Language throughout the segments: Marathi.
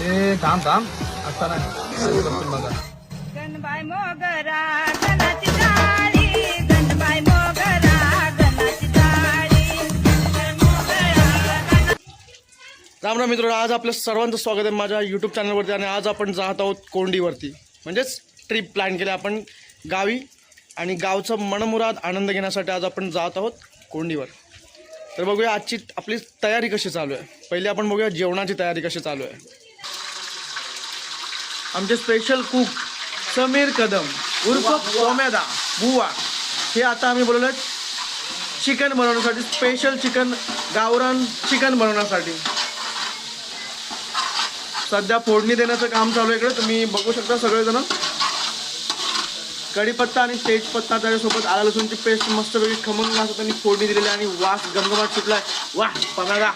ते थांब थांब. आता नाही. आधी बसून बघा गणबाई मोगरा गणाची टाळी गणबाई मोगरा गणाची टाळी राम राम मित्र आज आपलं सर्वांचं स्वागत आहे माझ्या यूट्यूब चॅनलवरती आणि आज आपण जात आहोत कोंडीवरती. म्हणजेच ट्रिप प्लॅन केली आपण गावी आणि गावचं मनमुराद आनंद घेण्यासाठी आज आपण जात आहोत कोंडीवर. तर बघूया आजची आपली तयारी कशी चालू आहे. पहिले आपण बघूया जेवणाची तयारी कशी चालू आहे. आमचे स्पेशल कुक समीर कदम उर्फ कोमेदा बुवा. हे आता आम्ही बोलवलं चिकन बनवण्यासाठी स्पेशल चिकन गावरान चिकन बनवण्यासाठी. सध्या फोडणी देण्याचं काम चालू आहे इकडे. तुम्ही बघू शकता सगळेजण. कढीपत्ता आणि तेजपत्ता त्याच्यासोबत आला लसूणची पेस्ट मस्तपैकी खमून घास त्यांनी फोडणी दिलेली आहे आणि वास गमगमाट सुटलाय. वाह पगारा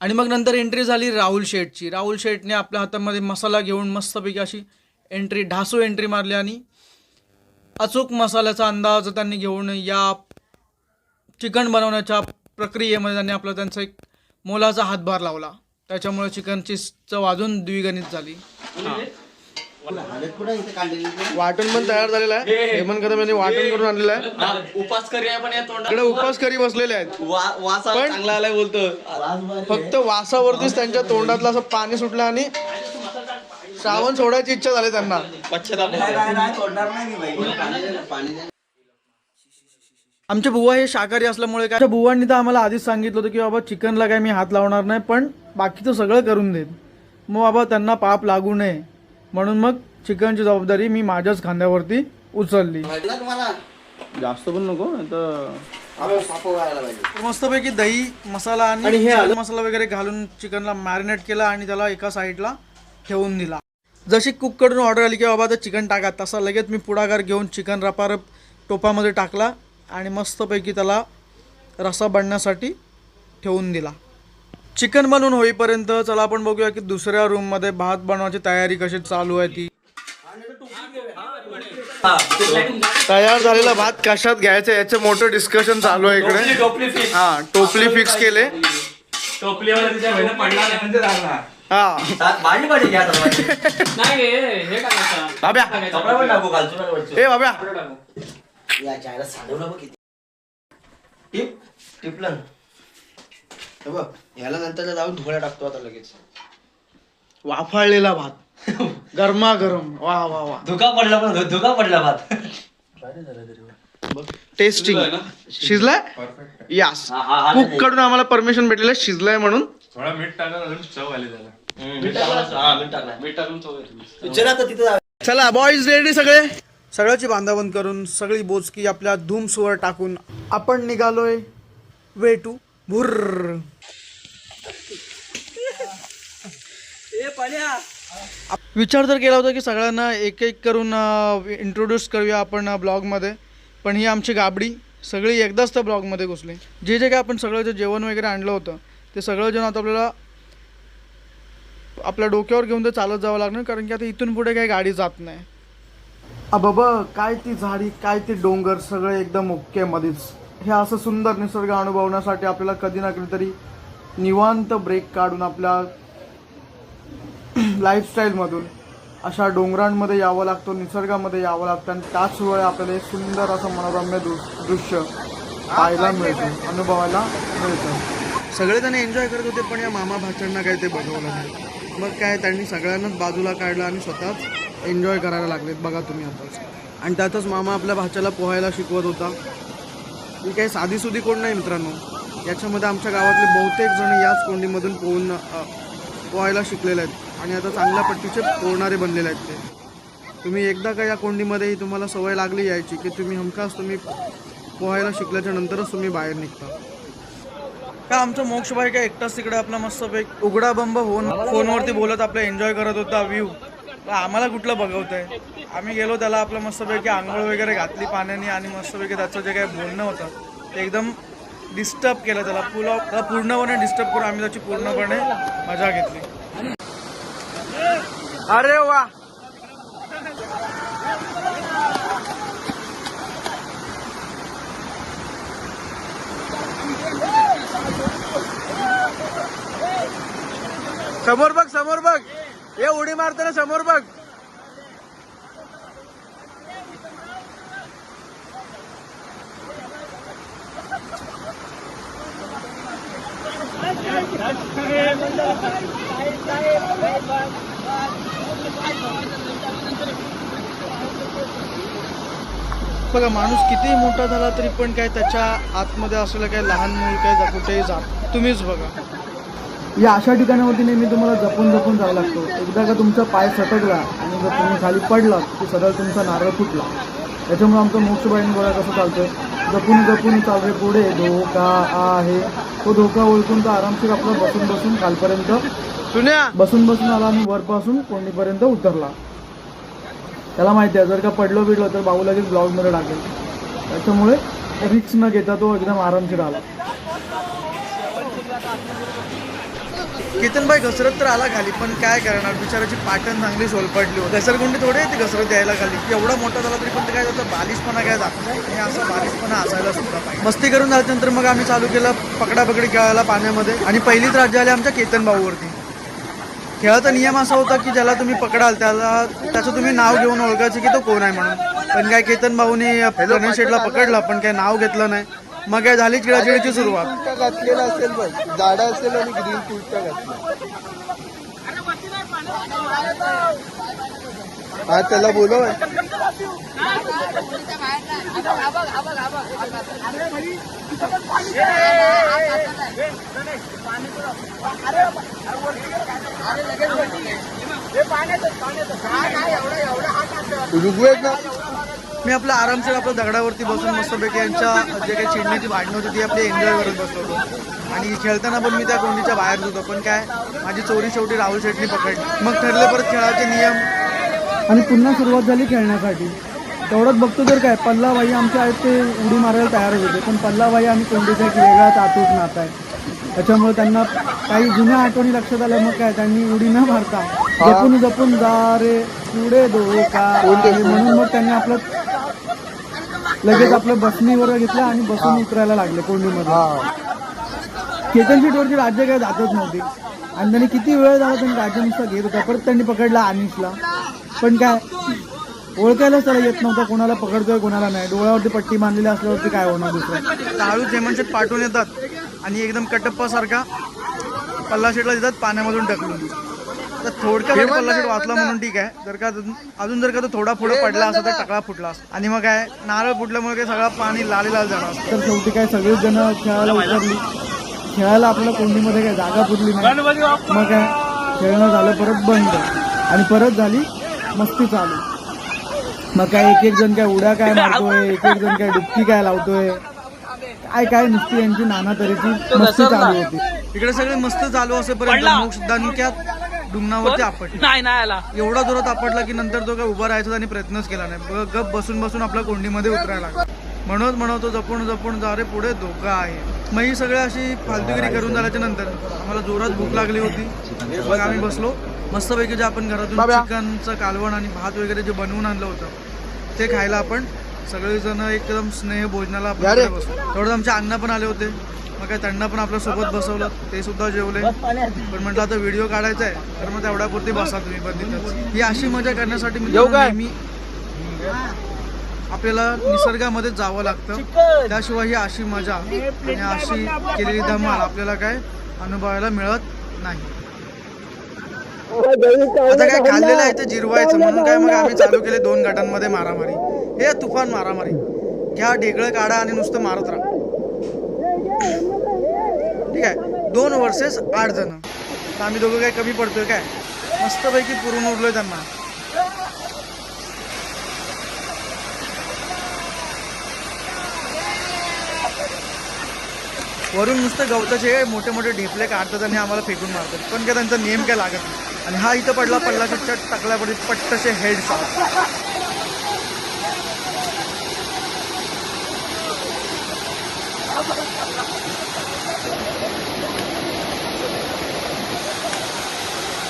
आणि मग नंतर एंट्री झाली राहुल शेठची. राहुल शेठने आपल्या हातामध्ये मसाला घेऊन मस्तपैकी अशी एंट्री ढासू एंट्री मारली आणि अचूक मसाल्याचा अंदाज त्यांनी घेऊन या चिकन बनवण्याच्या प्रक्रियेमध्ये त्यांनी आपला त्यांचा एक मोलाचा हातभार लावला. त्याच्यामुळे चिकनची चव अजून द्विगणित झाली. म्हणजे वाटण पण तयार झालेलं आहे. हेमंत कदम यांनी वाटण करून आणलेलं आहे. उपास करी आपण या तोंडात. इकडे उपास करी बसलेले आहेत. वा- वासा पण- चांगला आलाय बोलतो. फक्त वासावरतीच त्यांच्या तोंडातलं असं पाणी सुटलं आणि श्रावण सोडायची इच्छा झाली त्यांना. पश्चाताप आमचे बुवा हे शाकाहारी असल्यामुळे काय आमच्या बुवांनी तर आम्हाला आधीच सांगितलं होतं की बाबा चिकनला काय मी हात लावणार नाही पण बाकीचं सगळं करून देत मग बाबा त्यांना पाप लागू नये. म्हणून मग चिकनची जबाबदारी मी माझ्याच खांद्यावरती उचलली. जास्त पण नको मस्तपैकी दही मसाला आणि चिकन मसाला वगैरे घालून चिकनला मॅरिनेट केला आणि त्याला एका साईडला ठेवून दिला. जशी कुककडून ऑर्डर आली की बाबा आता चिकन टाका तसा लगेच मी पुढाकार घेऊन चिकन रपारप टोपामध्ये टाकला आणि मस्तपैकी त्याला रसा बनण्यासाठी ठेवून दिला. चिकन बनवून होईपर्यंत चला आपण बघूया की दुसऱ्या रूममध्ये भात बनवायची तयारी कशी चालू आहे ती. तयार झालेला भात कशात घ्यायचं याचं मोठं डिस्कशन चालू आहे इकडे. टोपली फिक्स हा टोपली फिक्स केले. पडला हा. बाब्या. हे बघ याला नंतर जाऊन धुळ्या टाकतो आता लगेच. वाफाळलेला भात. गरमागरम. वा वा वा. धुका पडला पण धुका पडला भात. टेस्टिंग शिजलाय यास हा, हा, हा, कुककडून आम्हाला परमिशन भेटलेलं आहे शिजलाय म्हणून. थोडा मीठ टाका अजून चव आली त्याला. हम्म, मीठ टाकलं. हा, मीठ टाकलं. मीठ टाकून चव येते. चला आता तिथं जाऊया. चला बॉईज रेडी सगळे? सगळ्याची बांधाबंद करून सगळी बोचकी आपल्या धूम सुवर टाकून आपण निघालोय वे टू भुर्र विचार तर केला होता की सगळ्यांना एक एक करून इंट्रोड्यूस करूया आपण ब्लॉगमध्ये. पण ही आमची गाबडी सगळी एकदाच त्या ब्लॉगमध्ये घुसली. जे जे काय आपण सगळं जे जेवण वगैरे आणलं होतं ते सगळं जेवण आता आपल्याला आपल्या डोक्यावर घेऊन ते चालत जावं लागणार कारण की आता इथून पुढे काही गाडी जात नाही. बाबा काय ती झाडी काय ते डोंगर सगळं एकदम ओके मध्येच. हे असं सुंदर निसर्ग अनुभवण्यासाठी आपल्याला कधी ना कधीतरी निवांत ब्रेक काढून आपल्या लाईफस्टाईलमधून अशा डोंगरांमध्ये यावं लागतो निसर्गामध्ये यावं लागतं आणि त्याच वेळ आपल्याला एक सुंदर असं मनोरम्य दृ- दृश्य पाहायला मिळतं अनुभवायला मिळतं. सगळेजण एन्जॉय करत होते पण या मामा भाच्यांना काही ते बघवलं नाही. मग काय त्यांनी सगळ्यांनाच बाजूला काढलं आणि स्वतःच एन्जॉय करायला लागलेत. बघा तुम्ही आताच आणि त्यातच मामा आपल्या भाच्याला पोहायला शिकवत होता. ही काही साधीसुधी कोण नाही मित्रांनो. याच्यामध्ये आमच्या गावातले बहुतेक जण याच कोंडीमधून पोहून पोहायला शिकलेले आहेत. आणि आता चांगल्या पट्टीचे पोहणारे बनलेले आहेत ते. तुम्ही एकदा का या कोंडीमध्येही तुम्हाला सवय लागली यायची की तुम्ही हमखास तुम्ही पोहायला शिकल्याच्या नंतरच तुम्ही बाहेर निघता. का आमचा मोक्षभाई काय एकटाच तिकडे आपला मस्त एक उघडा बंब होऊन फोनवरती बोलत आपलं एन्जॉय करत होता व्ह्यू. तर आम्हाला कुठलं बघवतं आहे आम्ही गेलो त्याला आपलं मस्तपैकी आंघोळ वगैरे घातली पाण्याने आणि मस्तपैकी त्याचं जे काही बोलणं होतं ते एकदम डिस्टर्ब केलं त्याला. पुला त्याला पूर्णपणे डिस्टर्ब करून आम्ही त्याची पूर्णपणे मजा घेतली. अरे वा! समोर बघ समोर बघ! हे उडी मारताना समोर बघ. बघा माणूस कितीही मोठा झाला तरी पण काय त्याच्या आतमध्ये असलेलं काय लहान मूल काय जा- कुठेही जात तुम्हीच बघा. या अशा ठिकाणावरती नेहमी तुम्हाला जपून जपून जावं लागतो. एकदा का तुमचा पाय सटकला आणि जर तुम्ही खाली पडलात की सरळ तुमचा नारळ फुटला. त्याच्यामुळे आमचं मोक्षबाईन गोळा कसं चालतोय. जपून जपून चालते पुढे. धोका आहे. तो धोका ओळखून तो आरामशीर आपला बसून बसून खालपर्यंत बसून बसून आला आणि वरपासून कोणीपर्यंत उतरला. त्याला माहिती आहे जर का पडलो बिडलो तर भाऊ लगेच ब्लॉगमध्ये टाकेल. त्याच्यामुळे रिक्स न घेता तो एकदम आरामशीर आला. केतनबाई घसरत तर आला खाली पण काय करणार? बिचाराची पाटण चांगली सोलपडली होती. घसरगुंडी थोडे येते घसरत यायला खाली. एवढा मोठा झाला तरी पण ते काय त्याचा बालिशपणा काय जात नाही आणि असा बालिशपणा असायला सुद्धा पाहिजे. मस्ती करून झाल्यानंतर मग आम्ही चालू केलं पकडापकडी खेळायला पाण्यामध्ये आणि पहिलीच राज्य आली आमच्या केतन भाऊवरती. खेळाचा नियम असा होता की ज्याला तुम्ही पकडाल त्याला त्याचं तुम्ही नाव घेऊन ओळखायचं की तो कोण आहे म्हणून. पण काय केतन भाऊनी गणेश पकडला पण काय नाव घेतलं नाही. मग काय झाली चिडाचिडीची सुरुवात. घातलेला असेल बघ. जाडा असेल आणि ग्रीन कुर्ता घातला. हा त्याला बोलव. ऋग्वेद ना. मी आपलं आरामशीर आपल्या दगडावरती बसून मस्तपैकी यांच्या जे काही चिडण्याची भांडणं होती ती आपली एन्जॉय करत बसलो होतो. आणि खेळताना पण मी त्या कोंडीच्या बाहेर होतो पण काय माझी चोरी शेवटी राहुल शेटनी पकडली. मग ठरले परत खेळाचे नियम. आणि पुन्हा सुरुवात झाली खेळण्यासाठी. तेवढंच बघतो तर काय पल्लाबाई आमच्या आहेत ते उडी मारायला तयार होते पण पल्लाबाई आणि कोंडीचा एक वेगळाच आतूट नाता आहे. त्याच्यामुळे त्यांना काही जुन्या आठवणी लक्षात आल्या मग काय त्यांनी उडी न मारता जपून जपून जा रे पुढे धोका आहे म्हणून मग त्यांनी आपलं लगेच आपलं बसनीवर घेतलं आणि बसून उतरायला लागले कोंडीमध्ये. केतन सीटवरची राज्य काय जातच नव्हती. आणि त्यांनी किती वेळ झाला त्यांनी राज्य नुसता घेत होता. परत त्यांनी पकडला अनिशला. पण काय ओळखायलाच त्याला येत नव्हता. कोणाला पकडतोय कोणाला नाही. डोळ्यावरती पट्टी बांधलेली असल्यावरती काय होणार दुसरं? टाळू जेमनशेट पाठवून येतात. आणि एकदम कटप्पासारखा पल्ला शेटला देतात पाण्यामधून ढकलून. तर थोडक्यात पल्ला शेट वाचला म्हणून ठीक आहे. जर का अजून- जर का तो थोडा पुढे पडला असता तर टकला फुटला असता. आणि मग काय नारळ फुटल्यामुळे काय सगळा पाणी लाल लाल झाला असतं. तर शेवटी काय सगळेच जण खेळायला उतरली. खेळायला आपल्याला कोंडीमध्ये काय जागा पुरली नाही. मग काय खेळणं झालं परत बंद. आणि परत झाली मस्ती चालू. मग काय एक एक जण काय उड्या काय मारतोय एक एक जण काय डुबकी काय लावतोय. काय काय नुसती यांची नाना तऱ्हेची मस्ती चालू होती. इकडे सगळे मस्त चालू असेपर्यंत मोक्ष दणक्यात डुंगणावरती आपटला. नाही नाही आला. एवढा जोरात आपटला की नंतर तो काय उभा राहायचा आणि प्रयत्नच केला नाही. गप बसून बसून आपल्या कोंडीमध्ये उतरायला लागला. म्हणत म्हणतो जपून जपून जा रे पुढे धोका आहे. मग ही सगळं अशी फालतूगिरी करून झाल्याच्यानंतर आम्हाला जोरात भूक लागली होती. मग आम्ही बसलो. मस्तपैकी जे आपण घरातून चिकनचं कालवण आणि भात वगैरे जे बनवून आणलं होतं ते खायला आपण सगळेजण एकदम स्नेह भोजनाला आपण तिकडे बसलो तेवढं आमचे अण्णा पण आले होते. मग काय त्यांना पण आपल्यासोबत बसवलं. ते सुद्धा जेवले. पण म्हटलं आता व्हिडिओ काढायचा आहे. तर मग तेवढ्यापुरती बसा तुम्ही पण तिथंच. ही अशी मजा करण्यासाठी मी आपल्याला निसर्गामध्ये जावं लागतं. त्याशिवाय ही अशी मजा आणि अशी केलेली धमाल आपल्याला काय अनुभवायला मिळत नाही. आता काय खाल्लेलं आहे ते जिरवायचं म्हणून काय मग आम्ही चालू केले दोन गटांमध्ये मारामारी. हे तुफान मारामारी. घ्या ढेकळं काढा आणि नुसतं मारत राहा. ठीक आहे? दोन वर्सेस आठ जण. तर आम्ही दोघं काय कमी पडतोय काय? मस्तपैकी पुरून उरलोय त्यांना. वरून नुसतं गवताचे मोठे मोठे ढेपले काढतात आणि आम्हाला फेकून मारतात. पण काय त्यांचा नेम काय लागत नाही. आणि हा इथं पडला पडला चट टाकल्यापडी पट्टसे हेड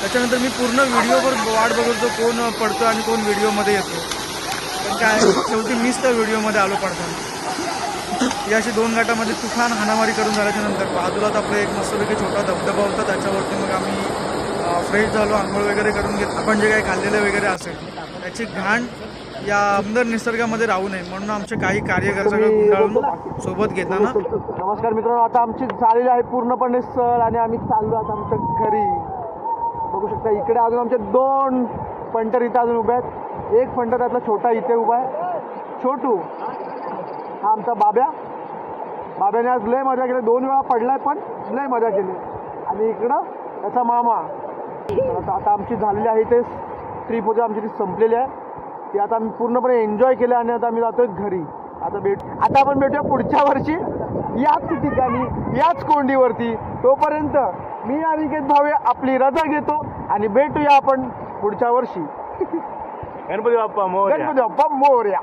त्याच्यानंतर मी पूर्ण व्हिडिओवर वाट बघतो कोण पडतो आणि कोण व्हिडिओमध्ये येतो. पण काय शेवटी मीच त्या व्हिडिओमध्ये आलो पडताना. या अशी दोन गटामध्ये तुफान हाणामारी करून झाल्याच्यानंतर बाजूलाच आपलं एक मस्तपैकी छोटा धबधबा होता त्याच्यावरती मग आम्ही फ्रेश झालो आंघोळ वगैरे करून घेत आपण जे काही खाल्लेलं वगैरे असेल त्याची घाण या सुंदर निसर्गामध्ये राहू नये. म्हणून आमचे काही कार्यकर सगळं गुंडाळून सोबत घेताना नमस्कार मित्रांनो आता आमची झालेली आहे पूर्णपणे सळ आणि आम्ही चाललो आता आमच्या घरी. बघू शकता इकडे अजून आमचे दोन पंटर इथं अजून उभे आहेत. एक पंटर त्यातला छोटा इथे उभा आहे. छोटू हा आमचा बाब्या. बाब्याने आज लय मजा केली. दोन वेळा पडलाय पण लय मजा केली. आणि इकडं त्याचा मामा. आता आता आमची झालेली आहे ते ट्रिप होती आमची ती संपलेली आहे. ती आता आम्ही पूर्णपणे एन्जॉय केलं आणि आता आम्ही जातोय घरी. आता भेट आता आपण भेटूया पुढच्या वर्षी याच ठिकाणी याच कोंडीवरती. तोपर्यंत मी अनिकेत भावे आपली रजा घेतो आणि भेटूया आपण पुढच्या वर्षी. गणपती बाप्पा मोरया. गणपती बाप्पा मोर्या.